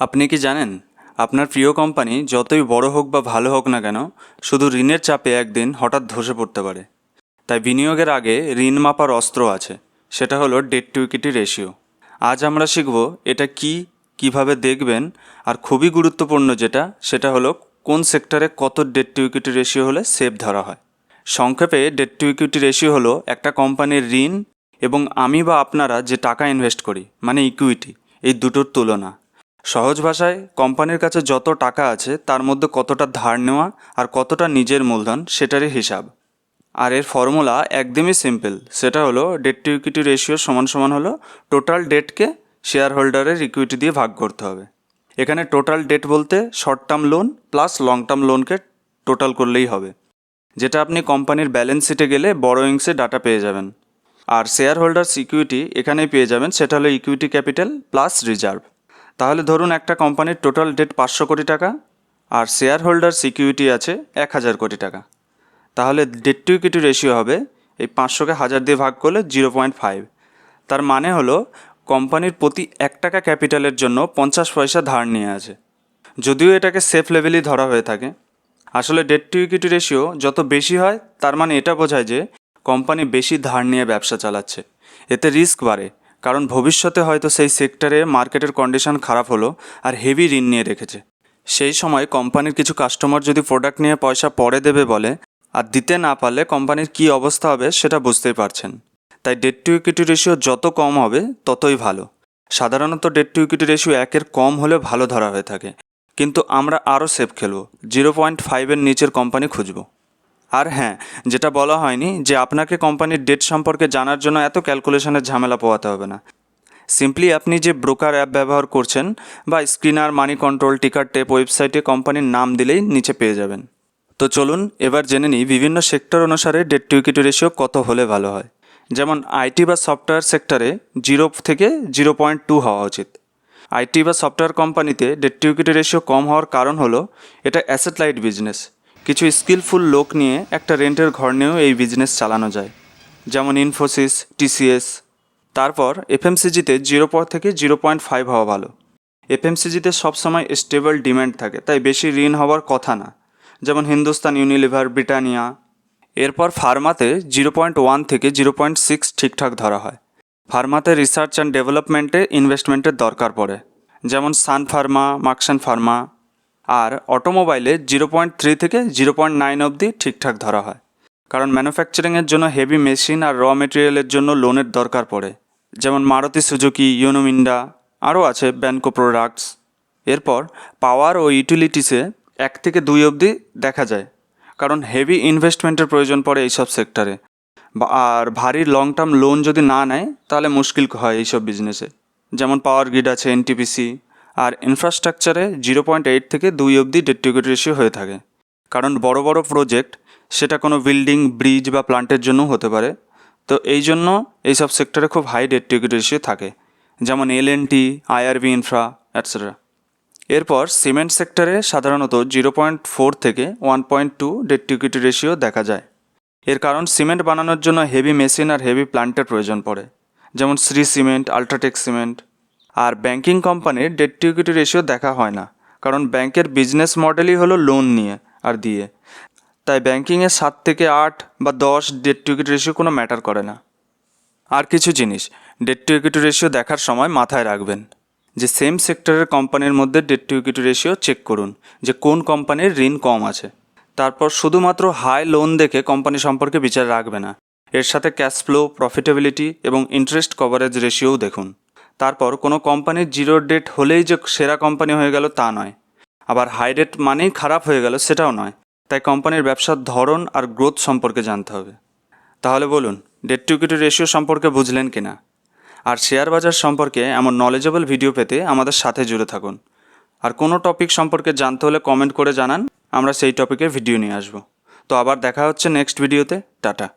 আপনি কি জানেন, আপনার প্রিয় কোম্পানি যতই বড় হোক বা ভালো হোক না কেন, শুধু ঋণের চাপে একদিন হঠাৎ ধসে পড়তে পারে। তাই বিনিয়োগের আগে ঋণ মাপার অস্ত্র আছে, সেটা হলো ডেট টু ইকুইটি রেশিও। আজ আমরা শিখব এটা কি, কীভাবে দেখবেন, আর খুবই গুরুত্বপূর্ণ যেটা, সেটা হলো কোন সেক্টরে কত ডেট টু ইকুইটি রেশিও হলে সেভ ধরা হয়। সংক্ষেপে ডেট টু ইকুইটি রেশিও হলো একটা কোম্পানির ঋণ এবং আমি বা আপনারা যে টাকা ইনভেস্ট করি মানে ইকুইটি, এই দুটোর তুলনা। সহজ ভাষায়, কোম্পানির কাছে যত টাকা আছে, তার মধ্যে কতটা ধার নেওয়া আর কতটা নিজের মূলধন সেটারই হিসাব। আর এর ফর্মুলা একদমই সিম্পল। সেটা হলো ডেট টু ইকুইটি রেশিও সমান সমান হলো টোটাল ডেটকে শেয়ার হোল্ডারের ইকুইটি দিয়ে ভাগ করতে হবে। এখানে টোটাল ডেট বলতে short term loan plus long term লোনকে total করলেই হবে। যেটা আপনি কোম্পানির ব্যালেন্স শিটে গেলে বড়োয়িংসে ডাটা পেয়ে যাবেন। আর শেয়ার হোল্ডার্স ইকুইটি এখানেই পেয়ে যাবেন, সেটা হলো ইকুইটি ক্যাপিটাল প্লাস রিজার্ভ তাহলে ধরুন একটা কোম্পানির টোটাল ডেট পাঁচশো কোটি টাকা আর শেয়ার হোল্ডার সিকিউরিটি আছে এক হাজার কোটি টাকা। তাহলে ডেট টু ইকুইটি রেশিও হবে এই পাঁচশোকে হাজার দিয়ে ভাগ করলে জিরো পয়েন্ট ফাইভ তার মানে হলো কোম্পানির প্রতি এক টাকা ক্যাপিটালের জন্য পঞ্চাশ পয়সা ধার নিয়ে আছে। যদিও এটাকে সেফ লেভেলই ধরা হয়ে থাকে। আসলে ডেট টু ইকুইটি রেশিও যত বেশি হয়, তার মানে এটা বোঝায় যে কোম্পানি বেশি ধার নিয়ে ব্যবসা চালাচ্ছে। এতে রিস্ক বাড়ে। কারণ ভবিষ্যতে হয়তো সেই সেক্টরে মার্কেটের কন্ডিশন খারাপ হলো আর হেভি ঋণ নিয়ে রেখেছে। সেই সময় কোম্পানির কিছু কাস্টমার যদি প্রোডাক্ট নিয়ে পয়সা পরে দেবে বলে আর দিতে না পারলে কোম্পানির কী অবস্থা হবে সেটা বুঝতেই পারছেন। তাই ডেট টু ইকুইটি রেশিও যত কম হবে, ততই ভালো। সাধারণত ডেট টু ইকুইটি রেশিও একের কম হলে ভালো ধরা হয়ে থাকে। কিন্তু আমরা আরও সেফ খেলব। জিরো পয়েন্ট ফাইভের নিচের কোম্পানি খুঁজব। আর হ্যাঁ যেটা বলা হয়নি যে আপনাকে কোম্পানির ডেট সম্পর্কে জানার জন্য এত ক্যালকুলেশনের ঝামেলা পোয়াতে হবে না। সিম্পলি আপনি যে ব্রোকার অ্যাপ ব্যবহার করছেন বা screener money control ticker tape ওয়েবসাইটে কোম্পানির নাম দিলেই নিচে পেয়ে যাবেন। তো চলুন এবার জেনে নিই বিভিন্ন সেক্টর অনুসারে ডেট টু ইকুইটি রেশিও কত হলে ভালো হয়। যেমন আইটি বা সফটওয়্যার সেক্টরে জিরো থেকে জিরো পয়েন্ট টু হওয়া উচিত। আইটি বা সফটওয়্যার কোম্পানিতে ডেট টু ইকুইটি রেশিও কম হওয়ার কারণ হলো এটা অ্যাসেট লাইট বিজনেস কিছু স্কিলফুল লোক নিয়ে একটা রেন্টের ঘর নিয়েও এই বিজনেস চালানো যায়। যেমন ইনফোসিস টিসিএস তারপর এফএমসিজিতে জিরো পর থেকে জিরো পয়েন্ট ফাইভ হওয়া ভালো। এফএমসিজিতে সবসময় স্টেবল ডিম্যান্ড থাকে, তাই বেশি ঋণ হওয়ার কথা না। যেমন হিন্দুস্তান ইউনিলিভার ব্রিটানিয়া এরপর ফার্মাতে জিরো পয়েন্ট ওয়ান থেকে জিরো পয়েন্ট সিক্স ঠিকঠাক ধরা হয়। ফার্মাতে রিসার্চ অ্যান্ড ডেভেলপমেন্টে ইনভেস্টমেন্টের দরকার পড়ে। যেমন সান ফার্মা মার্কসান ফার্মা আর অটোমোবাইলে জিরো পয়েন্ট থ্রি থেকে জিরো পয়েন্ট নাইন অবধি ঠিকঠাক ধরা হয়। কারণ ম্যানুফ্যাকচারিংয়ের জন্য হেভি মেশিন আর র মেটেরিয়ালের জন্য লোনের দরকার পড়ে। যেমন মারুতি সুজুকি ইউনোমিন্ডা আরও আছে ব্যানকো প্রোডাক্টস। এরপর পাওয়ার ও ইউটিলিটিসে এক থেকে দুই অবধি দেখা যায়। কারণ হেভি ইনভেস্টমেন্টের প্রয়োজন পড়ে এইসব সেক্টরে। আর ভারী লং টার্ম লোন যদি না নেয়, তাহলে মুশকিল হয় এইসব বিজনেসে। যেমন পাওয়ার গ্রিড আছে, এনটিপিসি আর ইনফ্রাস্ট্রাকচারে জিরো পয়েন্ট এইট থেকে দুই অবধি ডেট টু রেশিও হয়ে থাকে। কারণ বড় বড় প্রজেক্ট সেটা কোনো বিল্ডিং ব্রিজ বা প্লান্টের জন্য হতে পারে। তো এই জন্য এইসব সেক্টরে খুব হাই ডেট টু রেশিও থাকে। যেমন L N T IRB infra etcetera এরপর সিমেন্ট সেক্টরে সাধারণত জিরো পয়েন্ট ফোর থেকে one point two debt to ratio দেখা যায়। এর কারণ সিমেন্ট বানানোর জন্য হেভি মেশিন আর হেভি প্লান্টের প্রয়োজন পড়ে। যেমন শ্রী সিমেন্ট আল্ট্রাটেক সিমেন্ট আর ব্যাংকিং কোম্পানির ডেট টু ইকুইটি রেশিও দেখা হয় না, কারণ ব্যাংকের বিজনেস মডেলই হলো লোন নিয়ে আর দিয়ে। তাই ব্যাংকিংয়ে সাত থেকে আট বা দশ ডেট টু ইকুইটি রেশিও কোনো ম্যাটার করে না। আর কিছু জিনিস ডেট টু ইকুইটি রেশিও দেখার সময় মাথায় রাখবেন যে সেম সেক্টরের কোম্পানির মধ্যে debt to equity ratio check করুন যে কোন কোম্পানির ঋণ কম আছে। তারপর শুধুমাত্র হাই লোন দেখে কোম্পানি সম্পর্কে বিচার রাখবে না। এর সাথে ক্যাশ ফ্লো প্রফিটেবিলিটি এবং ইন্টারেস্ট কভারেজ রেশিওও দেখুন। তারপর কোনো কোম্পানির জিরো ডেট হলেই যে সেরা কোম্পানি হয়ে গেল তা নয়। আবার হাই ডেট মানেই খারাপ হয়ে গেল সেটাও নয়। তাই কোম্পানির ব্যবসার ধরন আর গ্রোথ সম্পর্কে জানতে হবে। তাহলে বলুন, ডেট টু ইকুইটি রেশিও সম্পর্কে বুঝলেন কি না আর শেয়ার বাজার সম্পর্কে এমন নলেজেবল ভিডিও পেতে আমাদের সাথে জুড়ে থাকুন। আর কোনো টপিক সম্পর্কে জানতে হলে কমেন্ট করে জানান। আমরা সেই টপিকের ভিডিও নিয়ে আসব। তো আবার দেখা হচ্ছে নেক্সট ভিডিওতে টাটা।